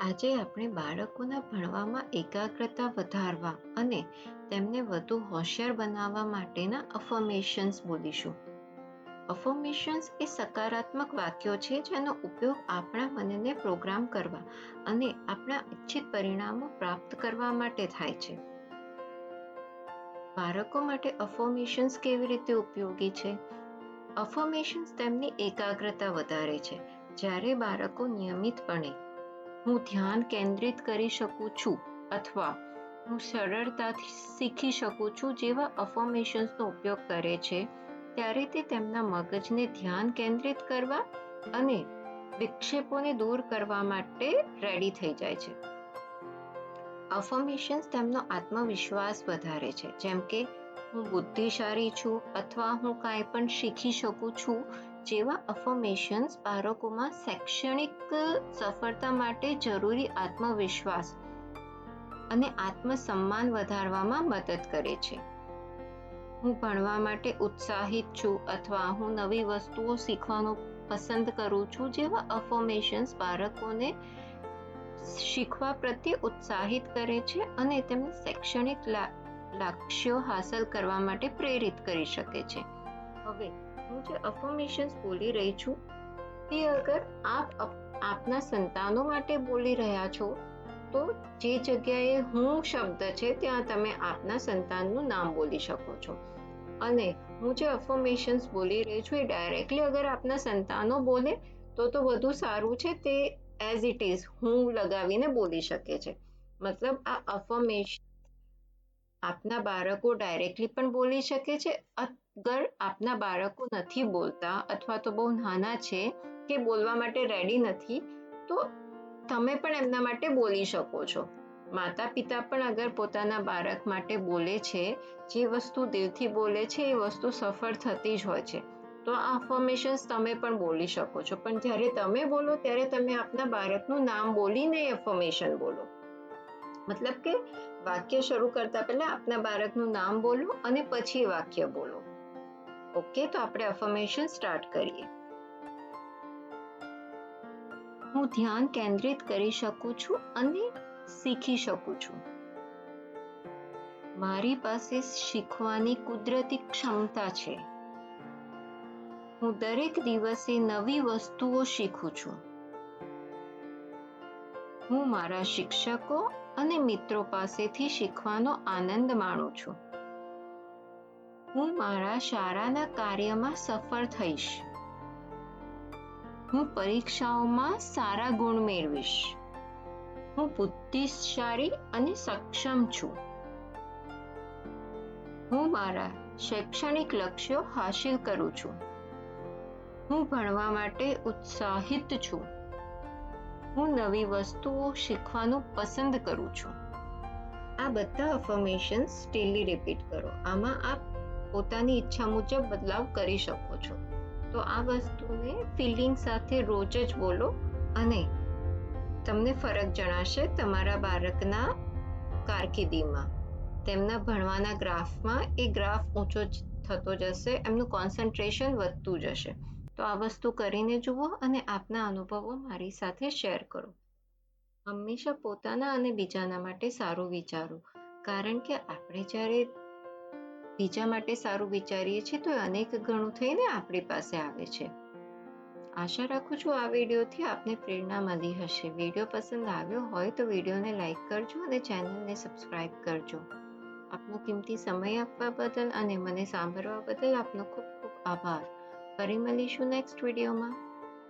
આજે આપણે બાળકોના ભણવામાં એકાગ્રતા વધારવા અને તેમને વધુ હોશિયાર બનાવવા માટેના અફર્મેશન્સ બોલીશું. અફર્મેશન્સ એ સકારાત્મક વાક્યો છે જેનો ઉપયોગ આપણા મનને પ્રોગ્રામ કરવા અને આપણા ઈચ્છિત પરિણામો પ્રાપ્ત કરવા માટે થાય છે. બાળકો માટે અફર્મેશન્સ કેવી રીતે ઉપયોગી છે? અફર્મેશન્સ તેમની એકાગ્રતા વધારે છે. જ્યારે બાળકો નિયમિતપણે હું ધ્યાન કેન્દ્રિત કરી શકું છું અથવા હું સરળતાથી શીખી શકું છું જેવા અફર્મેશન્સનો ઉપયોગ કરે છે. ત્યારે તે તેમના મગજને ધ્યાન કેન્દ્રિત કરવા અને વિક્ષેપોને દૂર કરવા માટે રેડી થઈ જાય છે. અફર્મેશન્સ તેમનો આત્મવિશ્વાસ વધારે છે. જેમ કે હું બુદ્ધિશાળી છું અથવા હું કાંઈ પણ શીખી શકું છું, જેવા અફર્મેશન્સ બાળકોમાં શૈક્ષણિક સફળતા માટે જરૂરી આત્મવિશ્વાસ અને આત્મસન્માન વધારવામાં મદદ કરે છે. હું ભણવા માટે ઉત્સાહિત છું અથવા હું નવી વસ્તુઓ શીખવાનું પસંદ કરું છું, જેવા અફર્મેશન્સ બાળકોને શીખવા પ્રત્યે ઉત્સાહિત કરે છે અને તેમને શૈક્ષણિક લક્ષ્યો હાંસલ કરવા માટે પ્રેરિત કરી શકે છે. હવે, હું જે અફર્મેશન્સ બોલી રહી છું, તે અગર આપ આપના સંતાનો માટે બોલી રહ્યા છો, તો જે જગ્યાએ હું શબ્દ છે, ત્યાં તમે આપના સંતાનનું નામ બોલી શકો છો. અને હું જે અફર્મેશન્સ બોલી રહી છું, એ ડાયરેક્ટલી અગર આપના સંતાનો બોલે, તો તો વધુ સારું છે, તે એઝ ઇટ ઇઝ હું લગાવીને બોલી શકે છે. મતલબ આ અફર્મેશન આપના બાળકો ડાયરેક્ટલી પણ બોલી શકે છે. અગર આપના બાળકો નથી બોલતા અથવા તો બહુ નાના છે કે બોલવા માટે રેડી નથી, તો તમે પણ એમના માટે બોલી શકો છો. માતા પિતા પણ અગર પોતાના બાળક માટે બોલે છે, જે વસ્તુ દિલથી બોલે છે, એ વસ્તુ સફળ થતી જ હોય છે. તો આ અફર્મેશન્સ તમે પણ બોલી શકો છો. પણ જ્યારે તમે બોલો, ત્યારે તમે આપના બાળકનું નામ બોલીને એફર્મેશન બોલો. મતલબ કે વાક્ય શરૂ કરતા પહેલા આપના બાળકનું નામ બોલો અને પછી વાક્ય બોલો. ઓકે તો આપણે અફર્મેશન સ્ટાર્ટ કરીએ. હું ધ્યાન કેન્દ્રિત કરી શકું છું અને શીખી શકું છું. મારી પાસે શીખવાની કુદરતી ક્ષમતા છે. હું દરેક દિવસે નવી વસ્તુઓ શીખું છું. હું મારા શિક્ષકો અને મિત્રો પાસેથી શીખવાનો આનંદ માણું છું. હું મારા શાળાના કાર્યમાં સફળ થઈશ. હું પરીક્ષાઓમાં સારા ગુણ મેળવીશ. હું બુદ્ધિશાળી અને સક્ષમ છું. હું મારા શૈક્ષણિક લક્ષ્યો હાંસિલ કરું છું. હું ભણવા માટે ઉત્સાહિત છું. હું નવી વસ્તુઓ શીખવાનું પસંદ કરું છું. આ બધા અફર્મેશન્સ ડેલી રિપીટ કરો. આમાં આપ પોતાની ઈચ્છા મુજબ બદલાવ કરી શકો છો. તો આ વસ્તુને ફિલિંગ સાથે રોજ જ બોલો અને તમને ફરક જણાશે તમારા બાળકના કારકિર્દીમાં. તેમના ભણવાના ગ્રાફમાં એ ગ્રાફ ઊંચો થતો જશે, એમનું કોન્સન્ટ્રેશન વધતું જશે. તો આ વસ્તુ કરીને જુઓ અને આપના અનુભવો મારી સાથે શેર કરો. હંમેશા પોતાના અને બીજાના માટે સારું વિચારો. કારણ કે આપણે જ્યારે બીજા માટે સારું વિચારીએ છીએ, તો અનેક ગણું થઈને આપણી પાસે આવે છે. આશા રાખું છું આ વિડીયોથી આપને પ્રેરણા મળી હશે. વીડિયો પસંદ આવ્યો હોય તો વિડીયોને લાઈક કરજો અને ચેનલને સબસ્ક્રાઇબ કરજો. આપનો કિંમતી સમય આપવા બદલ અને મને સાંભળવા બદલ આપનો ખૂબ ખૂબ આભાર. ફરી મળીશું નેક્સ્ટ વિડીયોમાં